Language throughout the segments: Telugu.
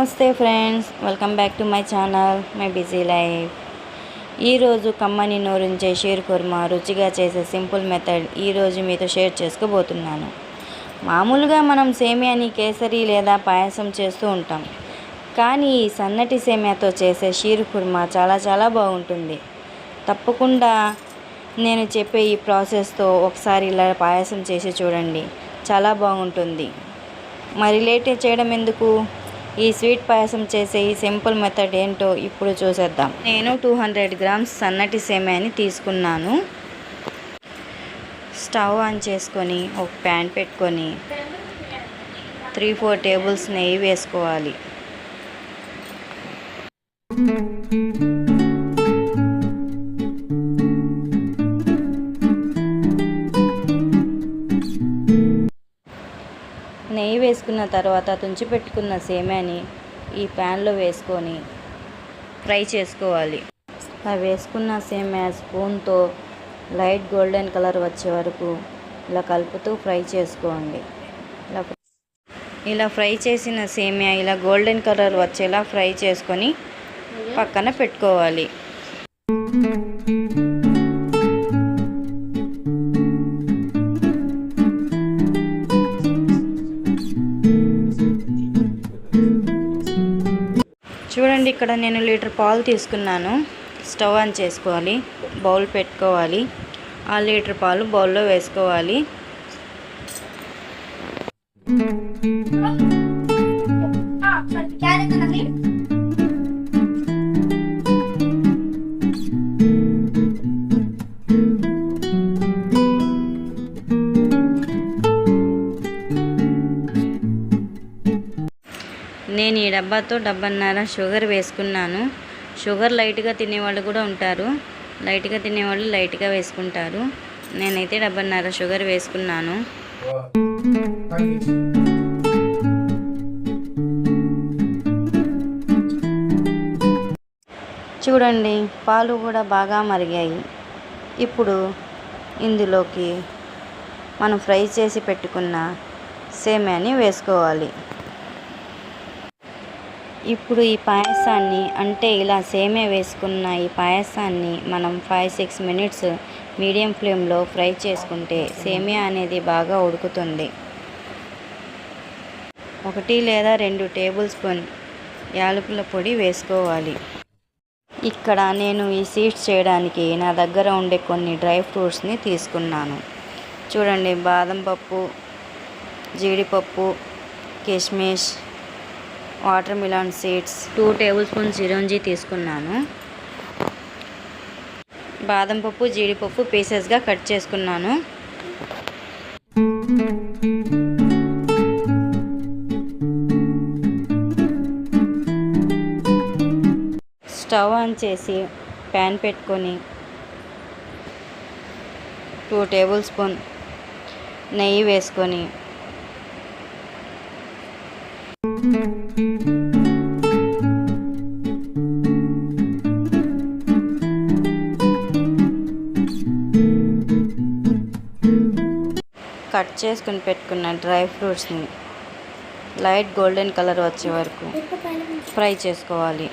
నమస్తే friends welcome back to my channel my busy life. ఈరోజు కమ్మని నోరించే షీర్ కుర్మా రుచిగా చేసే సింపుల్ మెథడ్ ఈరోజు మీతో షేర్ చేసుకోబోతున్నాను. మామూలుగా మనం సేమియాని కేసరి లేదా పాయసం చేస్తూ ఉంటాం. కానీ ఈ సన్నటి సేమియాతో చేసే షీర్ కుర్మా చాలా చాలా బాగుంటుంది. తప్పకుండా నేను చెప్పే ఈ ప్రాసెస్తో ఒకసారి ఇలా పాయసం చేసి చూడండి. చాలా బాగుంటుంది. మరి లేట్ చేయడం ఎందుకు? ఈ స్వీట్ పాయసం చేసే ఈ సింపుల్ మెథడ్ ఏంటో ఇప్పుడు చూసేద్దాం. నేను టూ హండ్రెడ్ గ్రామ్స్ సన్నటి సేమని తీసుకున్నాను. స్టవ్ ఆన్ చేసుకొని ఒక ప్యాన్ పెట్టుకొని త్రీ ఫోర్ టేబుల్స్ నెయ్యి వేసుకోవాలి. వేసుకున్న తర్వాత తుంచి పెట్టుకున్న సేమ్యాని ఈ ప్యాన్లో వేసుకొని ఫ్రై చేసుకోవాలి. అలా వేసుకున్న సేమ్యా స్పూన్తో లైట్ గోల్డెన్ కలర్ వచ్చే వరకు ఇలా కలుపుతూ ఫ్రై చేసుకోండి. ఇలా ఇలా ఫ్రై చేసిన సేమ్యా ఇలా గోల్డెన్ కలర్ వచ్చేలా ఫ్రై చేసుకొని పక్కన పెట్టుకోవాలి. ఇక్కడ నేను లీటర్ పాలు తీసుకున్నాను. స్టవ్ ఆన్ చేసుకోవాలి. బౌల్ పెట్టుకోవాలి. ఆ లీటర్ పాలు బౌల్లో వేసుకోవాలి. నేను ఈ డబ్బాతో డబ్బన్నర షుగర్ వేసుకున్నాను. షుగర్ లైట్గా తినేవాళ్ళు కూడా ఉంటారు. లైట్గా తినేవాళ్ళు లైట్గా వేసుకుంటారు. నేనైతే డబ్బన్నర షుగర్ వేసుకున్నాను. చూడండి పాలు కూడా బాగా మరిగాయి. ఇప్పుడు ఇందులోకి మనం ఫ్రై చేసి పెట్టుకున్న సేమ్యాని వేసుకోవాలి. ఇప్పుడు ఈ పాయసాన్ని అంటే ఇలా సేమే వేసుకున్న ఈ పాయసాన్ని మనం ఫైవ్ సిక్స్ మినిట్స్ మీడియం ఫ్లేమ్లో ఫ్రై చేసుకుంటే సేమియా అనేది బాగా ఉడుకుతుంది. ఒకటి లేదా రెండు టేబుల్ స్పూన్ యాలకుల పొడి వేసుకోవాలి. ఇక్కడ నేను ఈ సీడ్స్ చేయడానికి నా దగ్గర ఉండే కొన్ని డ్రై ఫ్రూట్స్ని తీసుకున్నాను. చూడండి బాదం పప్పు జీడిపప్పు కిస్మిస్ water melon seeds. Two tablespoon చిరంజీ తీసుకున్నాను. బాదం పప్పు జీడిపప్పు పీసెస్గా కట్ చేసుకున్నాను. స్టవ్ ఆన్ చేసి ప్యాన్ పెట్టుకొని టూ టేబుల్ స్పూన్ నెయ్యి వేసుకొని కట్ చేసుకుని పెట్టుకున్న డ్రై ఫ్రూట్స్ని లైట్ గోల్డెన్ కలర్ వచ్చే వరకు ఫ్రై చేసుకోవాలి.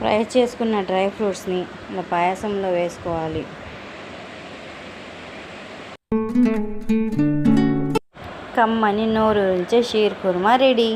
ఫ్రై చేసుకున్న డ్రై ఫ్రూట్స్ని ఇలా పాయసంలో వేసుకోవాలి. కమ్మని నోరు ఉంచే షీర్ కుర్మా రెడీ.